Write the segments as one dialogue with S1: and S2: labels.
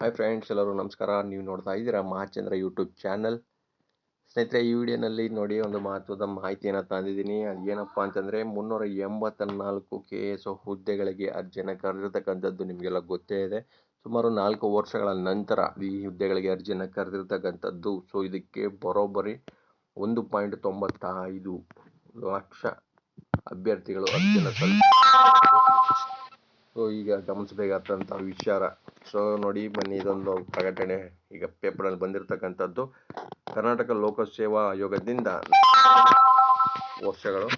S1: Hi friends ಎಲ್ಲರೂ ನಮಸ್ಕಾರ. ನೀವು ನೋಡ್ತಾ ಇದ್ದೀರಾ ಮಹಾಚಂದ್ರ ಯೂಟ್ಯೂಬ್ ಚಾನಲ್ ಸ್ನೇಹಿತರೆ, ಈ ವಿಡಿಯೋನಲ್ಲಿ ನೋಡಿ ಒಂದು ಮಹತ್ವದ ಮಾಹಿತಿಯನ್ನು ತಂದಿದ್ದೀನಿ. ಅದು ಏನಪ್ಪ ಅಂತಂದರೆ, ಮುನ್ನೂರ ಎಂಬತ್ತ ನಾಲ್ಕು ಕೆ ಎಸ್ ಹುದ್ದೆಗಳಿಗೆ ಅರ್ಜಿಯನ್ನು ಕರೆದಿರ್ತಕ್ಕಂಥದ್ದು ನಿಮಗೆಲ್ಲ ಗೊತ್ತೇ ಇದೆ. ಸುಮಾರು ನಾಲ್ಕು ವರ್ಷಗಳ ನಂತರ ಈ ಹುದ್ದೆಗಳಿಗೆ ಅರ್ಜಿಯನ್ನು ಕರೆದಿರ್ತಕ್ಕಂಥದ್ದು. ಸೊ ಇದಕ್ಕೆ ಬರೋಬ್ಬರಿ ಒಂದು ಪಾಯಿಂಟ್ ತೊಂಬತ್ತೈದು ಲಕ್ಷ ಅಭ್ಯರ್ಥಿಗಳು ಅರ್ಜಿಯನ್ನು ಸಲ್ಲಿಸ ಸೊ ಈಗ ಗಮನಿಸಬೇಕಾದಂಥ ವಿಚಾರ. ಸೊ ನೋಡಿ, ಬನ್ನಿ, ಇದೊಂದು ಪ್ರಕಟಣೆ. ಈಗ ಪೇಪರಲ್ಲಿ ಬಂದಿರತಕ್ಕಂಥದ್ದು, ಕರ್ನಾಟಕ ಲೋಕಸೇವಾ ಆಯೋಗದಿಂದ ವರ್ಷಗಳು,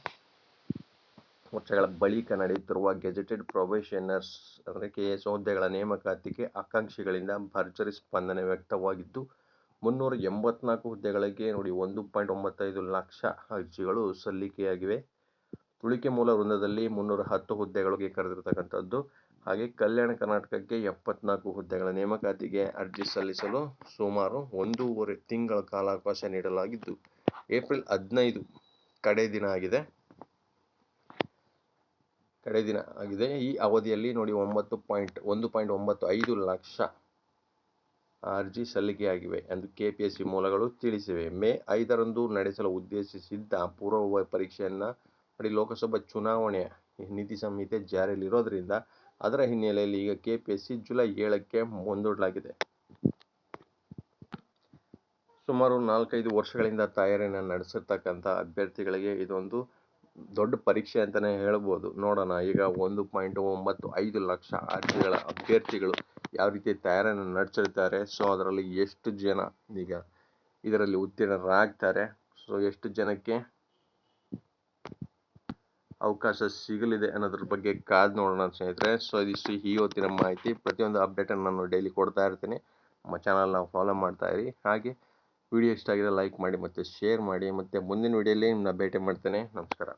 S1: ವರ್ಷಗಳ ಬಳಿಕ ನಡೆಯುತ್ತಿರುವ ಗೆಜೆಟೆಡ್ ಪ್ರೊಬೇಷನರ್ಸ್, ಅಂದರೆ ಕೆ ಎಸ್ ಹುದ್ದೆಗಳ ನೇಮಕಾತಿಗೆ ಆಕಾಂಕ್ಷಿಗಳಿಂದ ಭರ್ಜರಿ ಸ್ಪಂದನೆ ವ್ಯಕ್ತವಾಗಿದ್ದು, ಮುನ್ನೂರ ಎಂಬತ್ನಾಲ್ಕು ಹುದ್ದೆಗಳಿಗೆ ನೋಡಿ, ಒಂದು ಪಾಯಿಂಟ್ ಒಂಬತ್ತೈದು ಲಕ್ಷ ಅರ್ಜಿಗಳು ಸಲ್ಲಿಕೆಯಾಗಿವೆ. ತುಳಿಕೆ ಮೂಲ ವೃಂದದಲ್ಲಿ ಮುನ್ನೂರ ಹತ್ತು ಹುದ್ದೆಗಳಿಗೆ ಕರೆದಿರತಕ್ಕಂಥದ್ದು. ಹಾಗೆ ಕಲ್ಯಾಣ ಕರ್ನಾಟಕಕ್ಕೆ ಎಪ್ಪತ್ನಾಲ್ಕು ಹುದ್ದೆಗಳ ನೇಮಕಾತಿಗೆ ಅರ್ಜಿ ಸಲ್ಲಿಸಲು ಸುಮಾರು ಒಂದೂವರೆ ತಿಂಗಳ ಕಾಲಾವಕಾಶ ನೀಡಲಾಗಿದ್ದು, ಏಪ್ರಿಲ್ ಹದಿನೈದು ಕಡೆ ದಿನ ಆಗಿದೆ. ಕಡೆ ದಿನ ಆಗಿದೆ. ಈ ಅವಧಿಯಲ್ಲಿ ನೋಡಿ ಒಂಬತ್ತು ಪಾಯಿಂಟ್, ಒಂದು ಪಾಯಿಂಟ್ ಒಂಬತ್ತು ಐದು ಲಕ್ಷ ಅರ್ಜಿ ಸಲ್ಲಿಕೆಯಾಗಿವೆ ಎಂದು ಕೆಪಿಎಸ್ಸಿ ಮೂಲಗಳು ತಿಳಿಸಿವೆ. ಮೇ ಐದರಂದು ನಡೆಸಲು ಉದ್ದೇಶಿಸಿದ್ದ ಪೂರ್ವ ಪರೀಕ್ಷೆಯನ್ನು ನೋಡಿ ಲೋಕಸಭಾ ಚುನಾವಣೆಯ ನೀತಿ ಸಂಹಿತೆ ಜಾರಿಯಲ್ಲಿರೋದ್ರಿಂದ ಅದರ ಹಿನ್ನೆಲೆಯಲ್ಲಿ ಈಗ K P S C July ಏಳಕ್ಕೆ ಮುಂದೂಡಲಾಗಿದೆ. ಸುಮಾರು ನಾಲ್ಕೈದು ವರ್ಷಗಳಿಂದ ತಯಾರಿಯನ್ನು ನಡೆಸಿರ್ತಕ್ಕಂಥ ಅಭ್ಯರ್ಥಿಗಳಿಗೆ ಇದೊಂದು ದೊಡ್ಡ ಪರೀಕ್ಷೆ ಅಂತಲೇ ಹೇಳ್ಬೋದು. ನೋಡೋಣ, ಈಗ ಒಂದು ಪಾಯಿಂಟ್ ಒಂಬತ್ತು ಐದು ಲಕ್ಷ ಅರ್ಜಿಗಳ ಅಭ್ಯರ್ಥಿಗಳು ಯಾವ ರೀತಿ ತಯಾರಿಯನ್ನು ನಡೆಸಿರ್ತಾರೆ. ಸೊ ಅದರಲ್ಲಿ ಎಷ್ಟು ಜನ ಈಗ ಇದರಲ್ಲಿ ಉತ್ತೀರ್ಣರಾಗ್ತಾರೆ. ಸೊ ಎಷ್ಟು ಜನಕ್ಕೆ ಅವಕಾಶ ಸಿಗಲಿದೆ ಅನ್ನೋದ್ರ ಬಗ್ಗೆ ಕಾದು ನೋಡೋಣ ಸ್ನೇಹಿತರೆ. ಸೊ ಇದಿಷ್ಟು ಈ ಹೊತ್ತಿನ ಮಾಹಿತಿ. ಪ್ರತಿಯೊಂದು ಅಪ್ಡೇಟನ್ನು ನಾನು ಡೈಲಿ ಕೊಡ್ತಾ ಇರ್ತೀನಿ. ನಮ್ಮ ಚಾನಲ್ನ ಫಾಲೋ ಮಾಡ್ತಾ ಇರಿ. ಹಾಗೆ ವಿಡಿಯೋ ಇಷ್ಟ ಆಗಿದೆ ಲೈಕ್ ಮಾಡಿ ಮತ್ತು ಶೇರ್ ಮಾಡಿ. ಮತ್ತು ಮುಂದಿನ ವಿಡಿಯೋಲಿ ನಿಮ್ಮನ್ನ ಭೇಟಿ ಮಾಡ್ತೇನೆ. ನಮಸ್ಕಾರ.